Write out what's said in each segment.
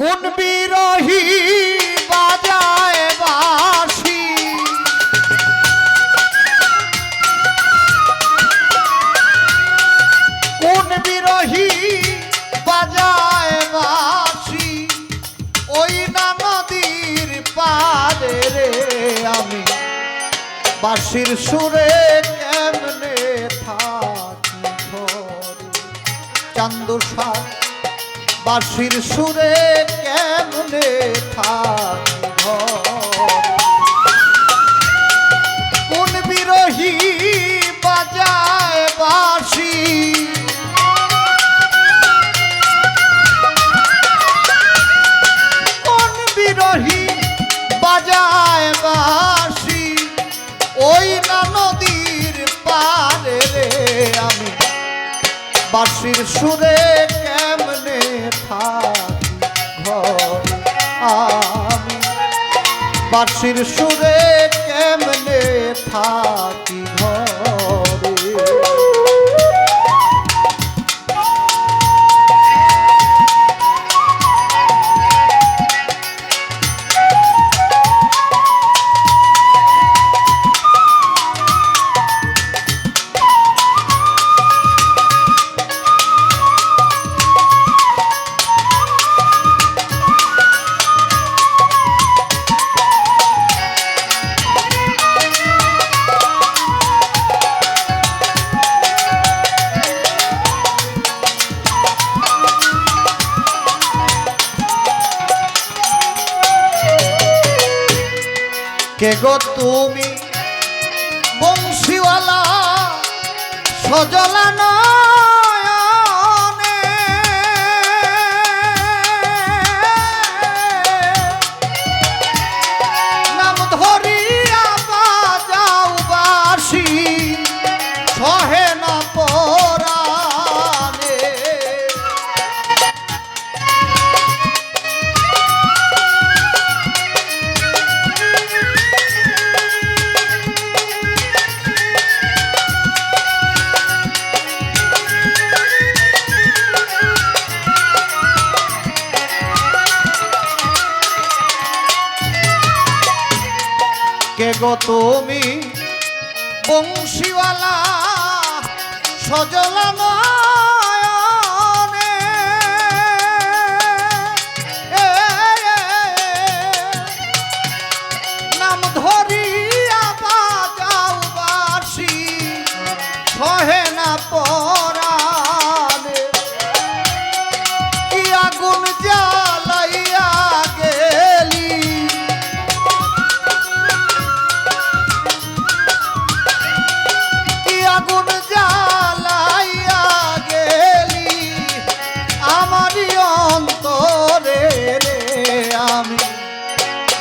কোন বিরহী বাজায় বাসি কোন বিরহী বাজায় বাসি ওই না নদীর পারে রে আমি। বাঁশির সুরে কেমনে থাকি ঘরে? চান্দুসার বাঁশির সুরে কেমনে কোন বিরোহী বাজায় বাঁশি? কোন বিরোহী বাজায় বাঁশি? ওই না নদীর পারে আমি। বাঁশির সুরে থাকি ঘর। আমি বাসির সুরে কেমনে থাকি? কে গো তুমি? বংশীওয়ালা সজলা গো তুমি বংশীওয়ালা সজলা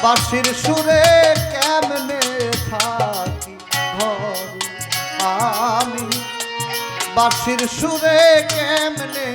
বাঁশির সুরে কেমনে থাকি ঘর? আমি বাসির সুরে কেমনে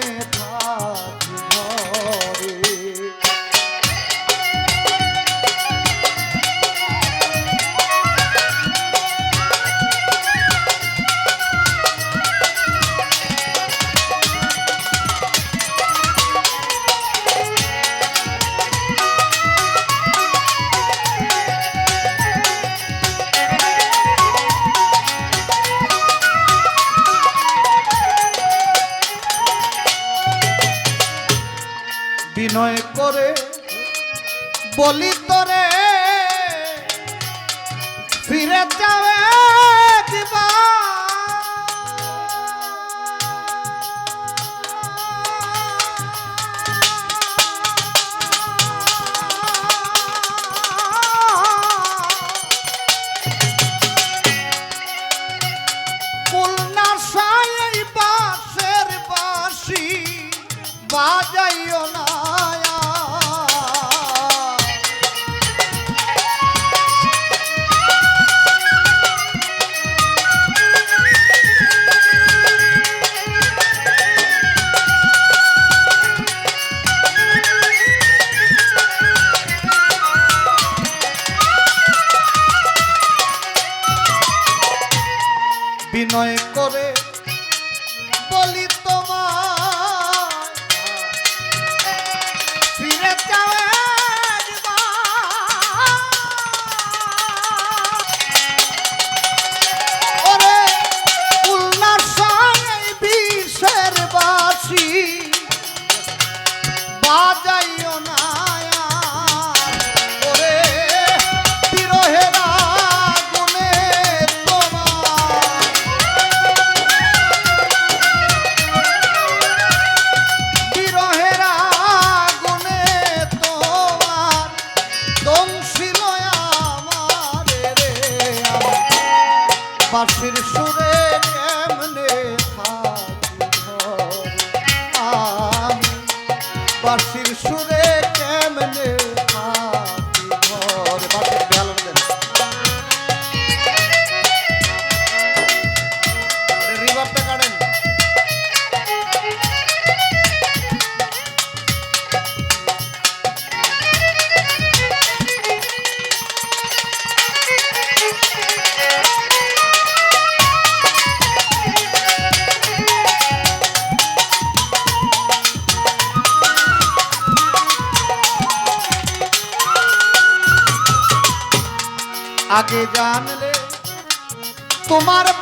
বলি বাঁশির সুরে जान ले। तुम्हारे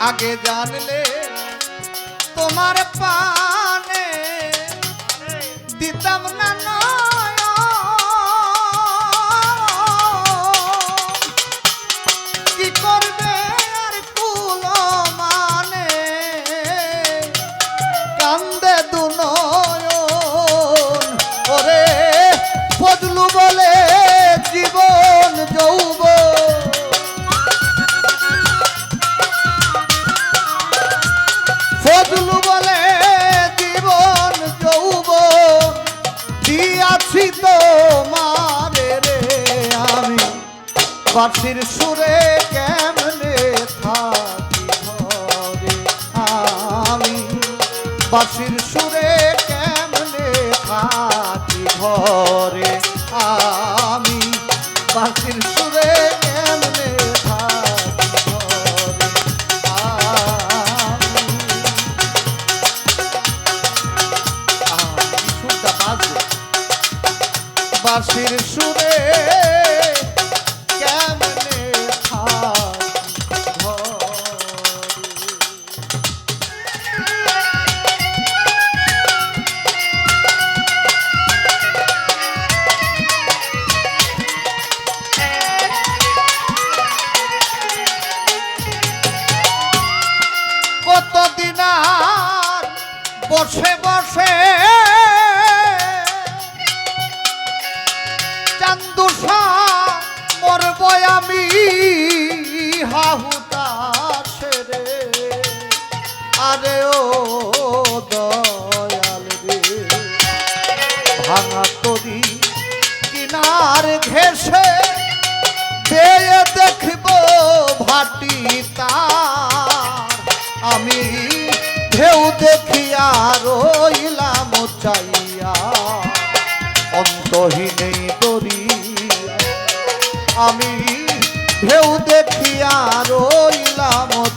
আগে জানলে তোমার পানে দিতাম না বাসির সুরে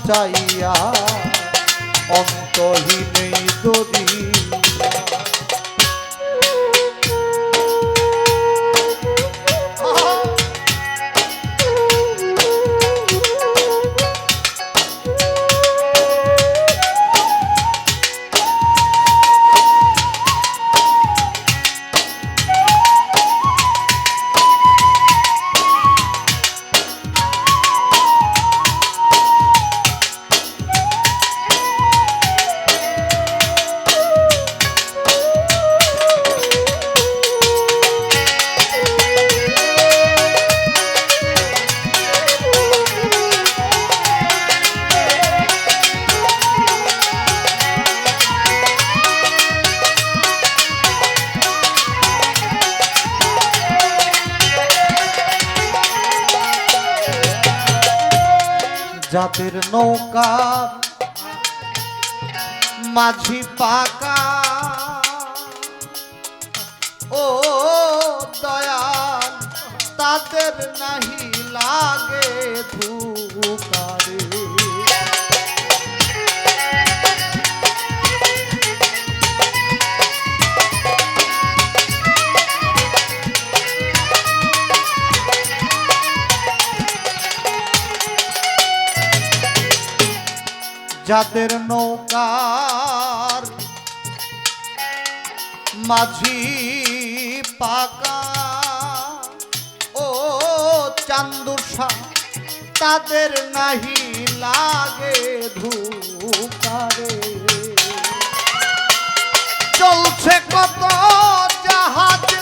চাইয়া অন্তহীন জাতের নৌকা মাঝি পাকা। ও দয়াল তাদের নাহি লাগে ধূপ। যাদের নৌকার মাঝি পাকা। ও চান্দুষা তাদের নাহি লাগে ধুকারে চলছে কত জাহাজে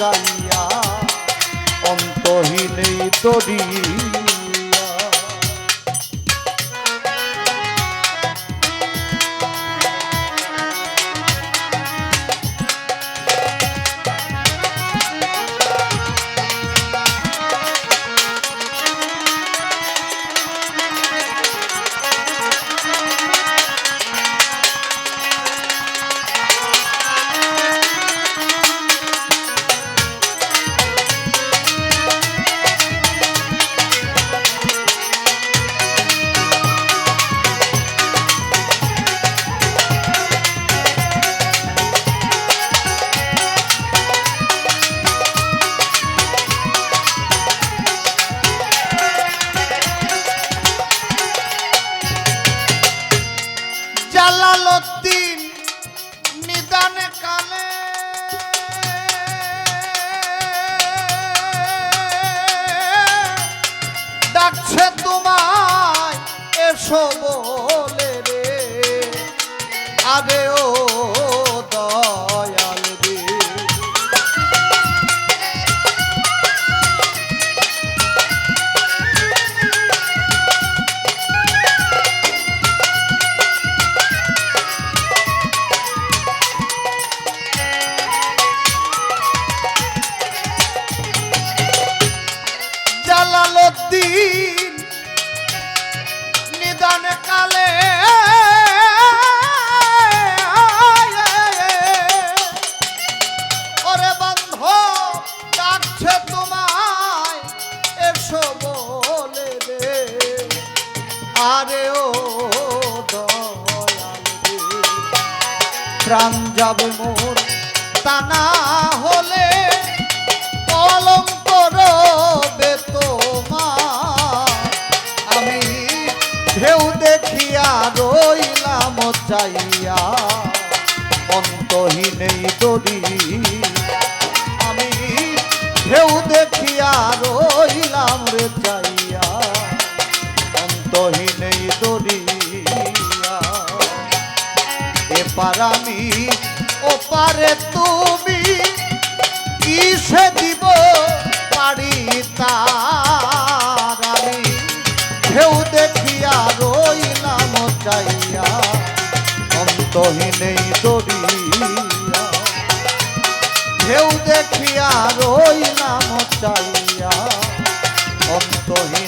রইলাম অন্তহীনেই অন্তহীনে দরিয়া জালালউদ্দিন নিদানে কালে ডাকছে তোমায় এসো বলে রে। আরে ও আরে ও প্রাণ যাবে মোর তা না হলে কলঙ্ক রবে তোমার। আমি ঢেউ দেখিয়া রইলাম চাইয়া, অন্তহীনে দরি আমি ঢেউ দেখিয়া রইলাম রে চাইয়া। এপার আমি ওপারে তুমি, কিসে দিব পারি তার ঢেউ দেখিয়া রইলাম চাইয়া, অন্তহীনেই দরিয়া ঢেউ দেখিয়া রইলাম চাইয়া, অন্তহীনেই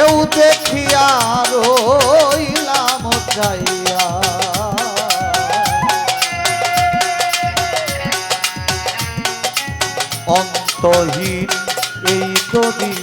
ঢেউ দেখিয়া রইলাম যাইয়া। অন্তহীন এই দরিয়া